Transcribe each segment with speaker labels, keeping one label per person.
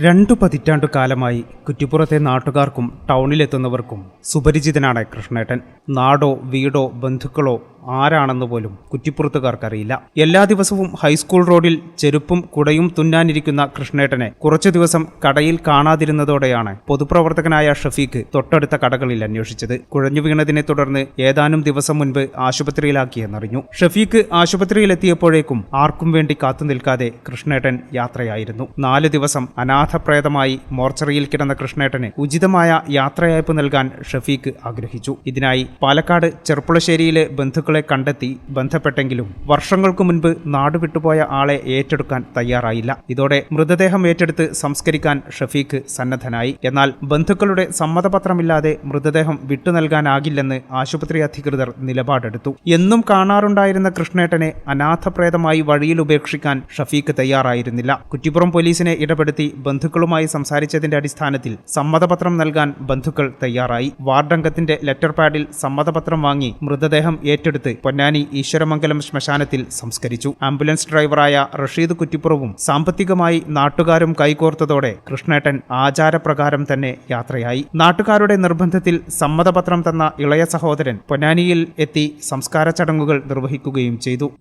Speaker 1: രണ്ടു പതിറ്റാണ്ടു കാലമായി കുറ്റിപ്പുറത്തെ നാട്ടുകാർക്കും ടൗണിലെത്തുന്നവർക്കും സുപരിചിതനാണ് കൃഷ്ണേട്ടൻ. നാടോ വീടോ ബന്ധുക്കളോ ആരാണെന്ന് പോലും കുറ്റിപ്പുറത്തുകാർക്കറിയില്ല. എല്ലാ ദിവസവും ഹൈസ്കൂൾ റോഡിൽ ചെരുപ്പും കുടയും തുന്നാനിരിക്കുന്ന കൃഷ്ണേട്ടനെ കുറച്ചു ദിവസം കടയിൽ കാണാതിരുന്നതോടെയാണ് പൊതുപ്രവർത്തകനായ ഷഫീഖ് തൊട്ടടുത്ത കടകളിൽ അന്വേഷിച്ചത്. കുഴഞ്ഞു വീണതിനെ തുടർന്ന് ഏതാനും ദിവസം മുൻപ് ആശുപത്രിയിലാക്കിയെന്നറിഞ്ഞു. ഷഫീഖ് ആശുപത്രിയിലെത്തിയപ്പോഴേക്കും ആർക്കും വേണ്ടി കാത്തു നിൽക്കാതെ കൃഷ്ണേട്ടൻ യാത്രയായിരുന്നു. നാല് ദിവസം അനാഥപ്രേതമായി മോർച്ചറിയിൽ കിടന്ന കൃഷ്ണേട്ടന് ഉചിതമായ യാത്രയയപ്പ് നൽകാൻ ഷഫീഖ് ആഗ്രഹിച്ചു. ഇതിനായി പാലക്കാട് ചെർപ്പുളശ്ശേരിയിലെ ബന്ധുക്കളെ കണ്ടെത്തി ബന്ധപ്പെട്ടെങ്കിലും വർഷങ്ങൾക്കു മുൻപ് നാടുവിട്ടുപോയ ആളെ ഏറ്റെടുക്കാൻ തയ്യാറായില്ല. ഇതോടെ മൃതദേഹം ഏറ്റെടുത്ത് സംസ്കരിക്കാൻ ഷഫീഖ് സന്നദ്ധനായി. എന്നാൽ ബന്ധുക്കളുടെ സമ്മതപത്രമില്ലാതെ മൃതദേഹം വിട്ടു നൽകാനാകില്ലെന്ന് ആശുപത്രി അധികൃതർ നിലപാടെടുത്തു. എന്നും കാണാറുണ്ടായിരുന്ന കൃഷ്ണേട്ടനെ അനാഥപ്രേതമായി വഴിയിൽ ഉപേക്ഷിക്കാൻ ഷഫീഖ് തയ്യാറായിരുന്നില്ല. കുറ്റിപ്പുറം പോലീസിനെ ഇടപെടുത്തി ബന്ധുക്കളുമായി സംസാരിച്ചതിന്റെ അടിസ്ഥാനത്തിൽ സമ്മതപത്രം നൽകാൻ ബന്ധുക്കൾ തയ്യാറായി. വാർഡംഗത്തിന്റെ ലെറ്റർ പാഡിൽ സമ്മതപത്രം വാങ്ങി മൃതദേഹം ഏറ്റെടുത്ത് പൊന്നാനി ഈശ്വരമംഗലം ശ്മശാനത്തിൽ സംസ്കരിച്ചു. ആംബുലൻസ് ഡ്രൈവറായ റഷീദ് കുറ്റിപ്പുറവും സാമ്പത്തികമായി നാട്ടുകാരും കൈകോർത്തതോടെ കൃഷ്ണേട്ടൻ ആചാരപ്രകാരം തന്നെ യാത്രയായി. നാട്ടുകാരുടെ നിർബന്ധത്തിൽ സമ്മതപത്രം തന്ന ഇളയ സഹോദരൻ പൊന്നാനിയിൽ എത്തി സംസ്കാര ചടങ്ങുകൾ നിർവഹിക്കുകയും ചെയ്തു.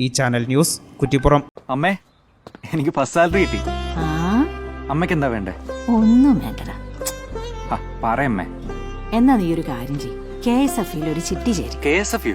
Speaker 1: ഈ ചാനൽ ന്യൂസ് കുറ്റിപ്പുറം.
Speaker 2: അമ്മേ എനിക്ക് ഫസ്റ്റ് സാലറി കിട്ടി.
Speaker 3: ആ?
Speaker 2: അമ്മയ്ക്ക് എന്താ വേണ്ടേ?
Speaker 3: ഒന്നും വേണ്ടടാ.
Speaker 2: പറയമ്മേ
Speaker 3: എന്നാ നീ ഒരു കാര്യം ചെയ്യും. കെ എസ് എഫ് ഒരു ചിട്ടി ചേരും.
Speaker 2: K S F U?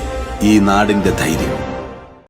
Speaker 4: ഈ നാടിന്റെ ധൈര്യം.